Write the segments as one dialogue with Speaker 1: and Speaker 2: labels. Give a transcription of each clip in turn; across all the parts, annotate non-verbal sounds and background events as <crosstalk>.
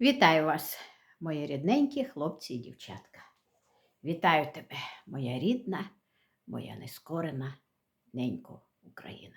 Speaker 1: Вітаю вас, мої рідненькі хлопці і дівчатка. Вітаю тебе, моя рідна, моя нескорена ненько Україна.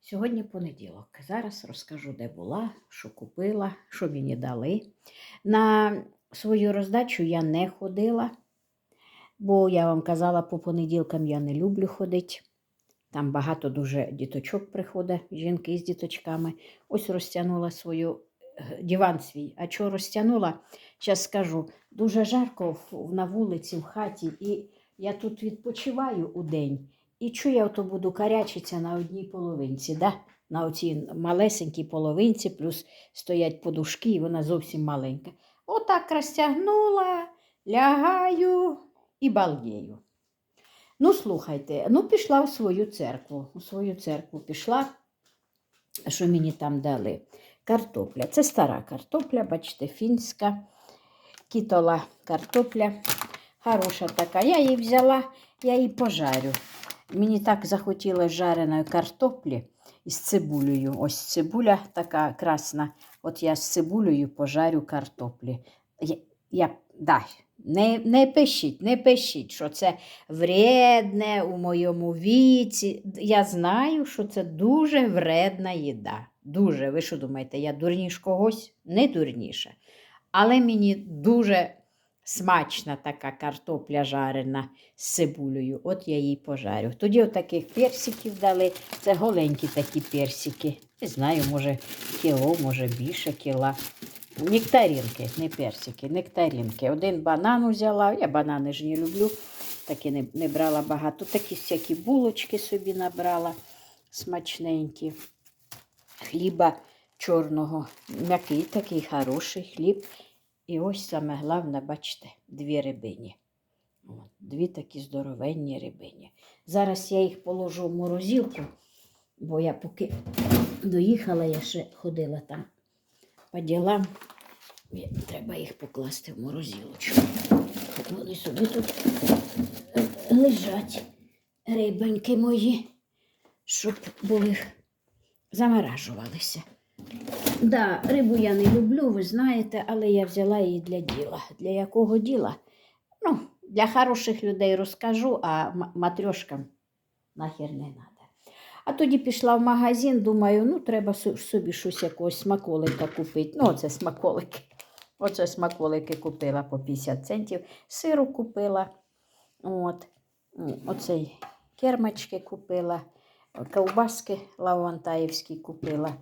Speaker 1: Сьогодні понеділок. Зараз розкажу, де була, що купила, що мені дали. На свою роздачу я не ходила, бо я вам казала, по понеділкам я не люблю ходити. Там багато дуже діточок приходить, жінки з діточками. Ось розтягнула свою диван свій. А чого розтягнула? Зараз скажу. Дуже жарко на вулиці, в хаті, і я тут відпочиваю у день. І чую, я ото буду карячитися на одній половинці, да? на оцій малесенькій половинці, плюс стоять подушки, і вона зовсім маленька. Отак розтягнула, лягаю і балдею. Ну, слухайте, ну пішла у свою церкву. У свою церкву пішла, що мені там дали. Картопля. Це стара картопля, бачите, фінська, кітола картопля. Хороша така. Я її взяла, я її пожарю. Мені так захотілося жареної картоплі із цибулею. Ось цибуля така красна. От я з цибулею пожарю картоплі. Я, я, да, не, не пишіть, не пишіть, що це вредне у моєму віці. Я знаю, що це дуже вредна їда. Дуже. Ви що думаєте, я дурніш когось? Не дурніша. Але мені дуже смачна така картопля жарена з цибулею. От я її пожарю. Тоді отаких персиків дали. Це голенькі такі персики. Не знаю, може кіло, може більше кіла. Нектаринки, не персики, нектаринки. Один банан взяла, я банани ж не люблю, таки не, не брала багато. Такі всякі булочки собі набрала смачненькі. Хліба чорного, м'який такий хороший хліб. І ось саме головне, бачите, дві рибині. Дві такі здоровенні рибині. Зараз я їх положу в морозилку, бо я поки доїхала, я ще ходила там по ділам. Треба їх покласти в морозилочку. Вони собі тут лежать, рибоньки мої, щоб були заморажувалися. Да, рибу я не люблю, ви знаєте, але я взяла її для діла. Для якого діла? Ну, для хороших людей розкажу, а матрьошкам нахер не треба. А тоді пішла в магазин, думаю, ну треба собі щось якогось смаколика купити. Ну, оце смаколики. Оце смаколики купила по 50 центів. Сиру купила. От. Оцей кермачки купила, ковбаски лавантаївські купила.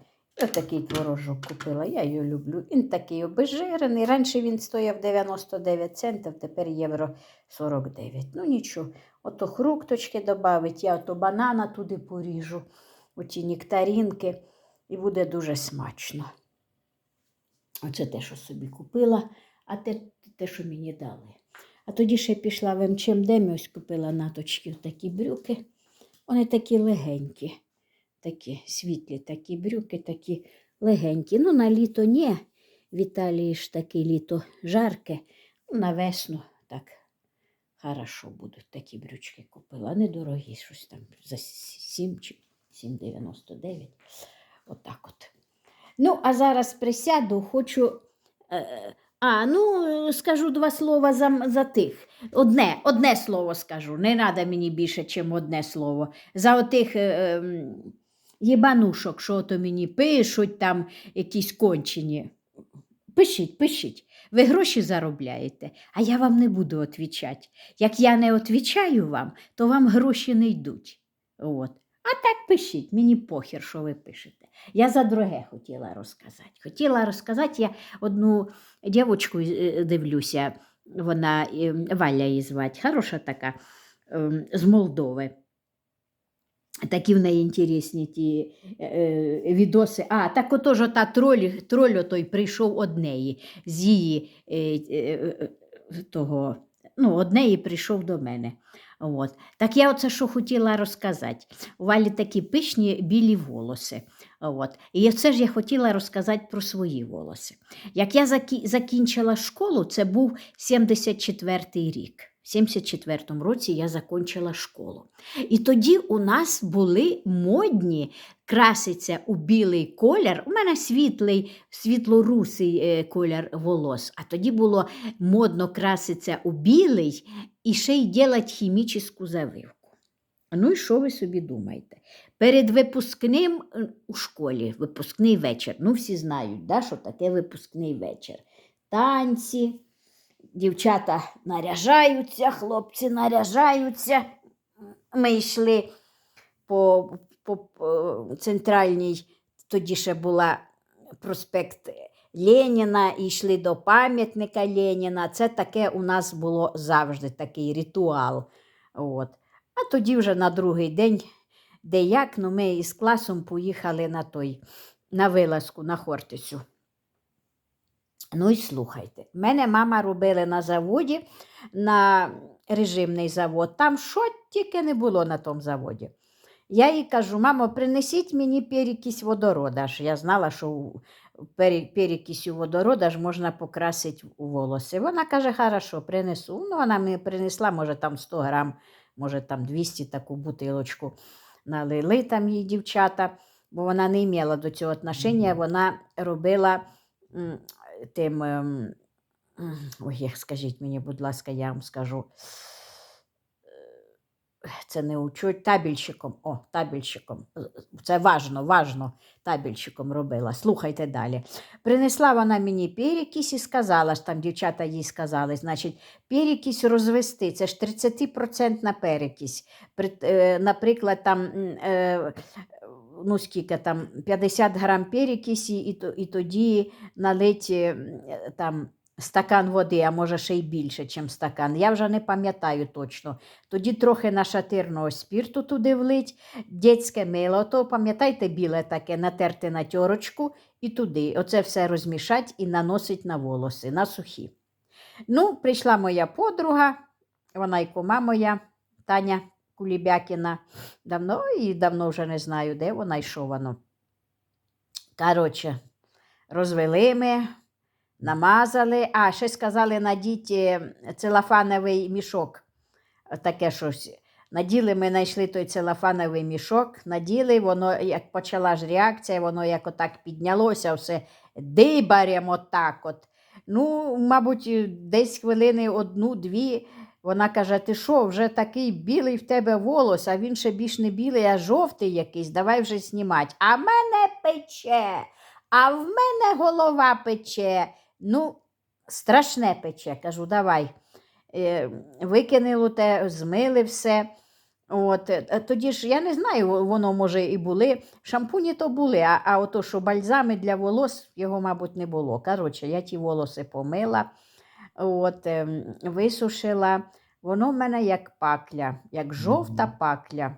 Speaker 1: Отакий творожок купила. Я його люблю. Він такий обезжирений. Раніше він стояв 99 центів, тепер євро 49. Ну нічого. Ото хрукточки додавить, я ото банана туди поріжу, оті нектаринки, і буде дуже смачно. Оце те, що собі купила, а те, те що мені дали. А тоді ще пішла в МЧМД, ось купила наточки такі брюки. Вони такі легенькі, такі світлі такі брюки, такі легенькі. Ну, на літо ні. В Італії ж таке літо жарке, на весну так хорошо будуть такі брючки купила. Недорогі, щось там за 7 чи 7,99. Отак от. Ну, а зараз присяду, хочу. Е, а, ну, скажу два слова за, за тих. Одне, одне слово скажу. Не треба мені більше, ніж одне слово. За отих е, ем, єбанушок, що то мені пишуть, там якісь кончені. Пишіть, пишіть. Ви гроші заробляєте, а я вам не буду відповідати. Як я не відповідаю вам, то вам гроші не йдуть. От. А так пишіть, мені похер, що ви пишете. Я за друге хотіла розказати. Хотіла розказати, я одну дівчинку е, дивлюся, вона е, Валя її звати, хороша така, ем, з Молдови. Такі в неї інтересні ті е, відоси. А, так отож та троль, троль той прийшов од неї, з її е, е, е, того, ну, од неї прийшов до мене. От. Так я оце що хотіла розказати. У Валі такі пишні білі волоси. От. І це ж я хотіла розказати про свої волоси. Як я закі- закінчила школу, це був 74-й рік. В 74-му році я закінчила школу. І тоді у нас були модні краситься у білий колір. У мене світлий, світлорусий е, колір волос. А тоді було модно краситься у білий і ще й ділати хімічну завивку. Ну і що ви собі думаєте? Перед випускним е, у школі, випускний вечір. Ну, всі знають, да, що таке випускний вечір. Танці, дівчата наряжаються, хлопці наряжаються. Ми йшли по, по, по центральній, тоді ще була проспект Леніна, йшли до пам'ятника Леніна. Це таке у нас було завжди такий ритуал. От. А тоді вже на другий день, де як, ну ми із класом поїхали на той, на вилазку, на Хортицю. Ну і слухайте, мене мама робила на заводі, на режимний завод. Там що тільки не було на тому заводі. Я їй кажу, мамо, принесіть мені перекись водорода. ж Я знала, що перекисю водорода ж можна покрасити у волоси. Вона каже, хорошо, принесу. Ну, вона мені принесла, може, там 100 грам, може, там 200 таку бутилочку налили там їй дівчата, бо вона не мала до цього отношення, вона робила тим. ем, Ой, скажіть мені, будь ласка, я вам скажу. Е, Це не учуть табельщиком. О, табельщиком. Е, Це важно, важно табельщиком робила. Слухайте далі. Принесла вона мені перекись і сказала, ж там дівчата їй сказали, значить, перекись розвести. Це ж 30% перекись. Е, Наприклад, там. Ну, скільки там 50 грам перекисі, і, і тоді налить е, там стакан води, а може ще й більше, ніж стакан. Я вже не пам'ятаю точно. Тоді трохи нашатирного спірту туди влить, дітське мило, то пам'ятаєте, біле таке, натерти на тьорочку і туди. Оце все розмішать і наносить на волоси, на сухі. Ну, прийшла моя подруга, вона і кума моя, Таня Кулібякіна. Давно і давно вже не знаю, де вона і що воно. Коротше, розвели ми, намазали, а ще сказали надіть е, целофановий мішок. Таке щось. Наділи, ми знайшли той целофановий мішок, наділи, воно, як почала ж реакція, воно як отак піднялося, все дибарем отак от. Ну, мабуть, десь хвилини одну-дві. Вона каже: ти що, вже такий білий в тебе волос, а він ще більш не білий, а жовтий якийсь, давай вже знімати. А мене пече, а в мене голова пече. Ну, страшне пече. Кажу, давай. Е, Викинули те, змили все. От, е, тоді ж я не знаю, воно може і були. Шампуні то були, а, а ото, що бальзами для волос, його, мабуть, не було. Коротше, я ті волоси помила, от, ем, висушила. Воно в мене як пакля, як жовта пакля.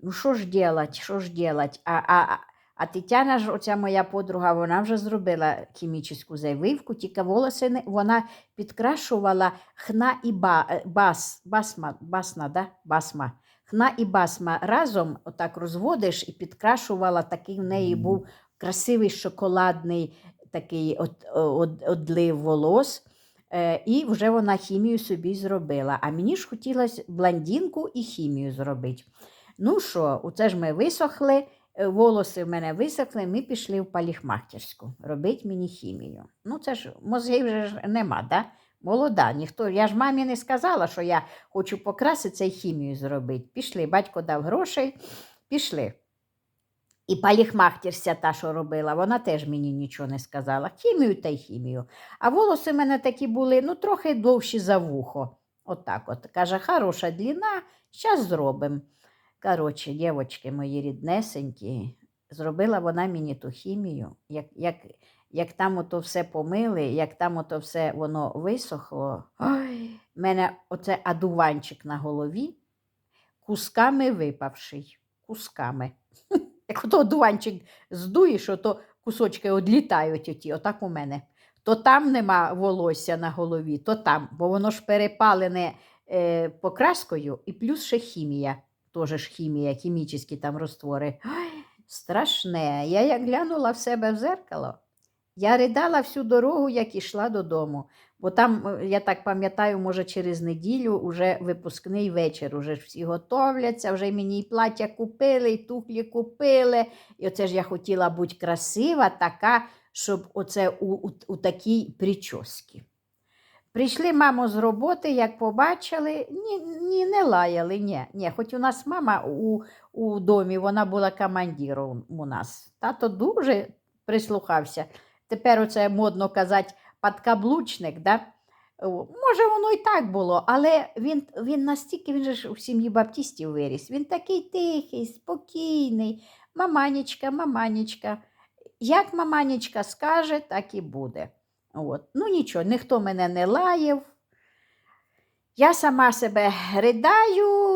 Speaker 1: Ну, що ж делать, що ж делать? А, а, а- Тетяна ж, оця моя подруга, вона вже зробила хімічну завивку, тільки волоси не, вона підкрашувала хна і ба, е, бас, басма, басна, да? басма. Хна і басма разом отак розводиш і підкрашувала, такий в неї був красивий шоколадний такий от, от, одлив волос. Е, і вже вона хімію собі зробила. А мені ж хотілося блондинку і хімію зробити. Ну що, оце ж ми висохли, е, волоси в мене висохли, ми пішли в паліхмахерську робити мені хімію. Ну, це ж мозгів вже ж нема, да? Молода, ніхто. Я ж мамі не сказала, що я хочу покраситися і хімію зробити. Пішли, батько дав грошей, пішли. І паліхмахтерся та, що робила, вона теж мені нічого не сказала. Хімію та й хімію. А волоси в мене такі були, ну, трохи довші за вухо. Отак от. Каже, хороша длина, зараз зробимо. Коротше, дівчатки мої ріднесенькі, зробила вона мені ту хімію. Як, як, як там ото все помили, як там ото все воно висохло, ой, мене оце адуванчик на голові, кусками випавший. Кусками. <laughs> Як ото одуванчик здуєш, то кусочки одлітають оті, отак у мене. То там нема волосся на голові, то там, бо воно ж перепалене е, покраскою, і плюс ще хімія. Теж ж хімія, хімічні там роствори. Ой, страшне. Я як глянула в себе в зеркало, я ридала всю дорогу, як ішла додому. Бо там, е, я так пам'ятаю, може, через неділю вже випускний вечір, уже ж всі готовляться, вже мені і плаття купили, і туфлі купили. І оце ж я хотіла бути красива, така, щоб оце у, у, у такій прическі. Прийшли мамо з роботи, як побачили, ні, ні не лаяли, ні, ні. Хоч у нас мама у, у домі, вона була командиром у нас. Тато дуже прислухався. Тепер оце модно казати подкаблучник, да? Може, воно і так було, але він, він настільки, він же ж в сім'ї баптістів виріс. Він такий тихий, спокійний. Маманечка, маманечка. Як маманечка скаже, так і буде. От. Ну нічого, ніхто мене не лаяв. Я сама себе ридаю,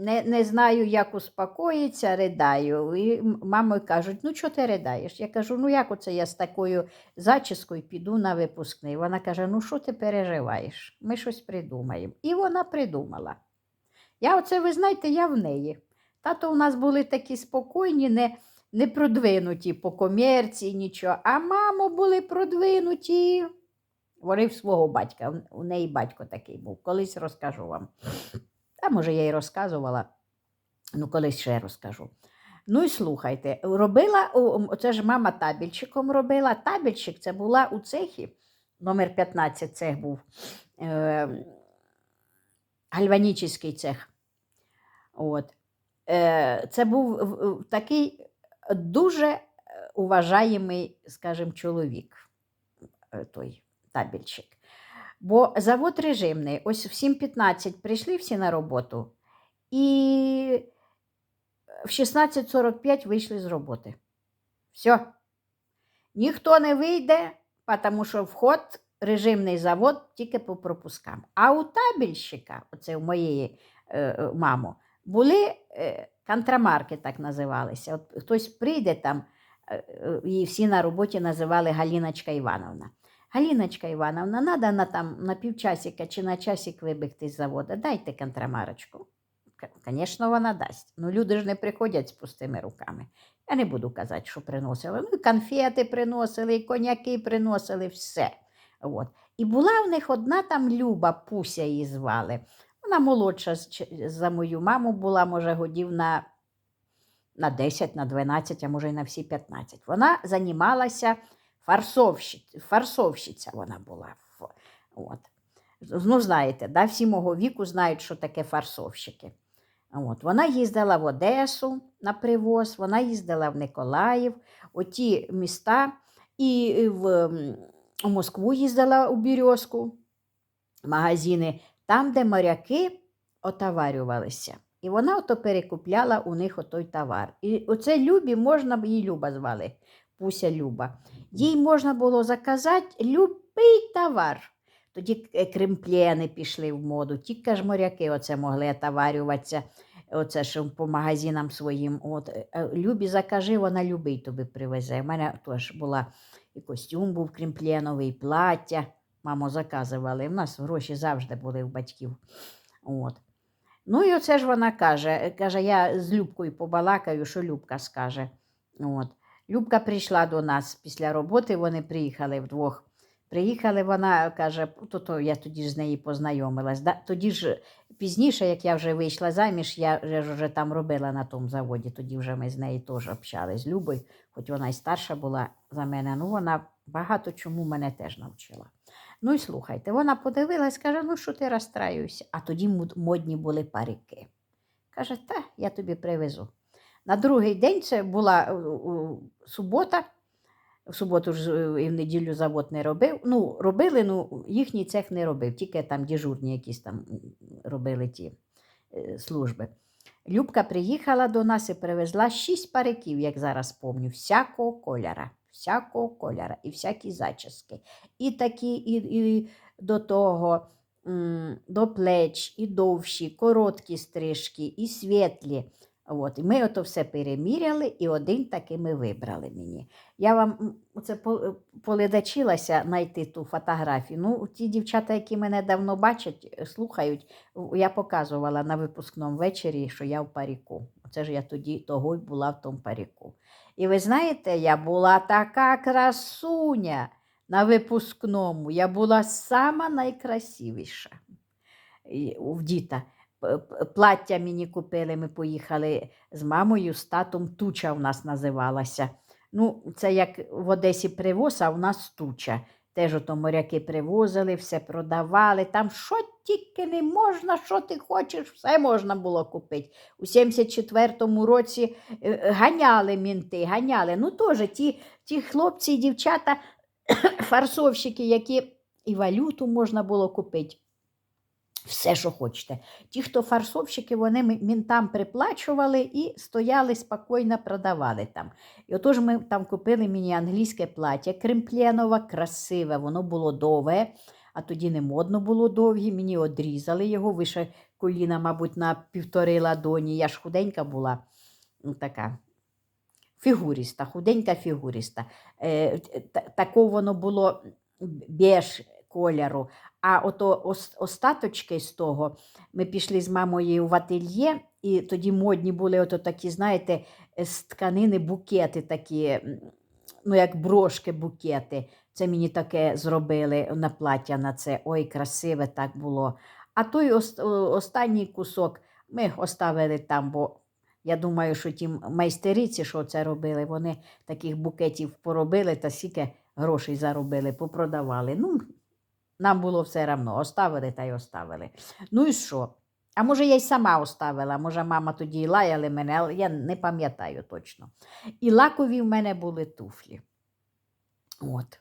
Speaker 1: не, не знаю, як успокоїтися, ридаю. І мами кажуть, ну чого ти ридаєш? Я кажу, ну як оце я з такою зачіскою піду на випускний. Вона каже: ну що ти переживаєш? Ми щось придумаємо. І вона придумала. Я оце, ви знаєте, я в неї. Тато у нас були такі спокійні, не, не продвинуті по комерції, нічого. А мамо були продвинуті. Вони в свого батька. У неї батько такий був. Колись розкажу вам. А може, я й розказувала. Ну, колись ще розкажу. Ну і слухайте, робила, оце ж мама табельчиком робила. Табельчик це була у цехі, номер 15 цех був. Е, гальванічний цех. От. Е, це був такий дуже е, уважаємий, скажімо, чоловік, е, той табельчик. Бо завод режимний, ось в 7.15 прийшли всі на роботу, і в 16.45 вийшли з роботи. Все. Ніхто не вийде, тому що вход режимний завод тільки по пропускам. А у табельщика, оце у моєї е, е, мамо, були е, контрамарки, так називалися. От хтось прийде там, е, е, її всі на роботі називали Галіночка Івановна. Галіночка Івановна, надо на, там, на півчасика чи на часик вибігти з заводу, дайте контрамарочку. Звісно, вона дасть. Ну, люди ж не приходять з пустими руками. Я не буду казати, що приносили. Ну, і конфети приносили, і коньяки приносили, все. От. І була в них одна там Люба, Пуся її звали. Вона молодша за мою маму була, може, годів на, на 10, на 12, а може й на всі 15. Вона займалася фарсовщиця, фарсовщиця вона була. От. Ну, знаєте, да, всі мого віку знають, що таке фарсовщики. От. Вона їздила в Одесу на привоз, вона їздила в Николаїв, оті міста, і в у Москву їздила у Бірьозку, магазини, там, де моряки отоварювалися. І вона ото перекупляла у них отой товар. І оце Любі можна, б- її Люба звали, Пуся Люба. Їй можна було заказати любий товар. Тоді е, кремплєни пішли в моду, тільки ж моряки оце могли отоварюватися, оце ж по магазинам своїм. От, е, е, Любі закажи, вона любий тобі привезе. У мене теж була і костюм був кремпленовий, і плаття. Мамо заказували. У нас гроші завжди були у батьків. От. Ну і оце ж вона каже, каже, я з Любкою побалакаю, що Любка скаже. От. Любка прийшла до нас після роботи, вони приїхали вдвох. Приїхали, вона каже, то, то я тоді ж з нею познайомилась. Да? Тоді ж пізніше, як я вже вийшла заміж, я вже, там робила на тому заводі, тоді вже ми з нею теж общались з хоч вона й старша була за мене, ну вона багато чому мене теж навчила. Ну і слухайте, вона подивилась, каже, ну що ти розстраюєшся? А тоді модні були парики. Каже, та я тобі привезу. На другий день це була е, субота. В суботу ж е, і в неділю завод не робив. Ну, робили, ну їхній цех не робив, тільки там дежурні якісь там робили ті е, служби. Любка приїхала до нас і привезла шість париків, як зараз пам'ятаю, всякого кольора. Всякого кольора і всякі зачіски. І такі, і, і до того, до плеч, і довші, короткі стрижки, і світлі. От, і ми ото все переміряли, і один таки ми вибрали мені. Я вам по- поледачилася знайти ту фотографію. Ну, ті дівчата, які мене давно бачать, е, слухають, я показувала на випускному вечорі, що я в паріку. Оце ж я тоді того й була в тому паріку. І ви знаєте, я була така красуня. на випускному. Я була сама найкрасивіша в діта. Плаття мені купили, ми поїхали з мамою, з татом туча в нас називалася. Ну, це як в Одесі привоз, а в нас туча. Теж ото моряки привозили, все продавали. Там що тільки не можна, що ти хочеш, все можна було купити. У 74-му році е, ганяли мінти, ганяли. Ну, теж ті, ті хлопці і дівчата, <coughs> фарсовщики, які і валюту можна було купити. Все, що хочете. Ті, хто фарсовщики, вони мінтам приплачували і стояли спокійно продавали там. І отож ми там купили мені англійське плаття кремпленове, красиве, воно було довге, а тоді не модно було довгі. Мені одрізали його вище коліна, мабуть, на півтори ладоні. Я ж худенька була, ну, така. Фігуріста, худенька фігуріста. Е, та- тако воно було беж кольору. А ото остаточки з того ми пішли з мамою в ательє, і тоді модні були ото такі, знаєте, е, з тканини букети такі, ну як брошки букети. Це мені таке зробили на плаття на це. Ой, красиве так було. А той останній кусок ми оставили там, бо я думаю, що ті майстериці, що це робили, вони таких букетів поробили та скільки грошей заробили, попродавали. Ну, нам було все одно, оставили та й оставили. Ну і що? А може, я й сама оставила, може, мама тоді й лаяли мене, але я не пам'ятаю точно. І лакові в мене були туфлі. От.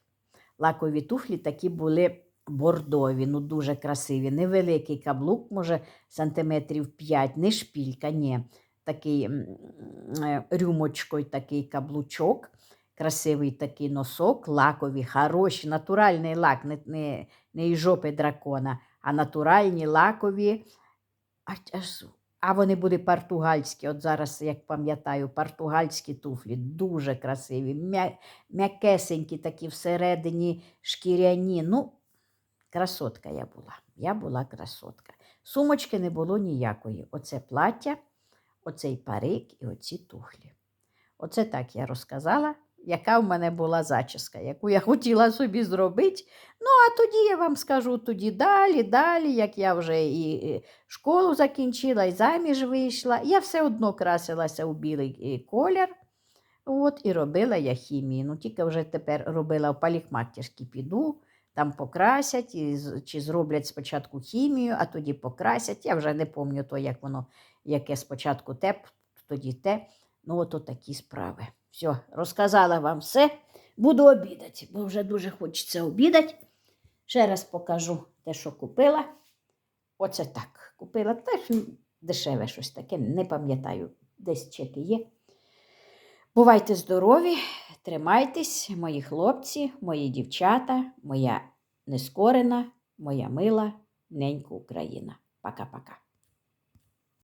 Speaker 1: Лакові туфлі такі були бордові, ну дуже красиві. Невеликий каблук, може, сантиметрів 5, не шпілька, ні. Такий е, рюмочкою такий каблучок, красивий такий носок, лакові, хороші, натуральний лак, не, не, не із жопи дракона, а натуральні лакові. А, а вони були португальські. От зараз, як пам'ятаю, португальські туфлі, дуже красиві, м'я- м'якесенькі, такі всередині шкіряні. Ну, красотка я була. Я була красотка. Сумочки не було ніякої. Оце плаття, оцей парик і оці туфлі. Оце так я розказала, яка в мене була зачіска, яку я <laughs> хотіла собі зробити. Ну, а тоді я вам скажу тоді далі, далі, як я вже і школу закінчила, і заміж вийшла. Я все одно красилася у білий е, колір. От, і робила я хімію. Ну, тільки вже тепер робила в парикмахерській піду, там покрасять, і, чи зроблять спочатку хімію, а тоді покрасять. Я вже не пам'ятаю як воно, яке спочатку те, тоді те. Ну, от такі справи. Все, розказала вам все. Буду обідати, бо вже дуже хочеться обідати. Ще раз покажу те, що купила. Оце так. Купила теж дешеве щось таке, не пам'ятаю, десь чеки є. Бувайте здорові, тримайтесь, мої хлопці, мої дівчата, моя нескорена, моя мила, ненька Україна. Пока-пока.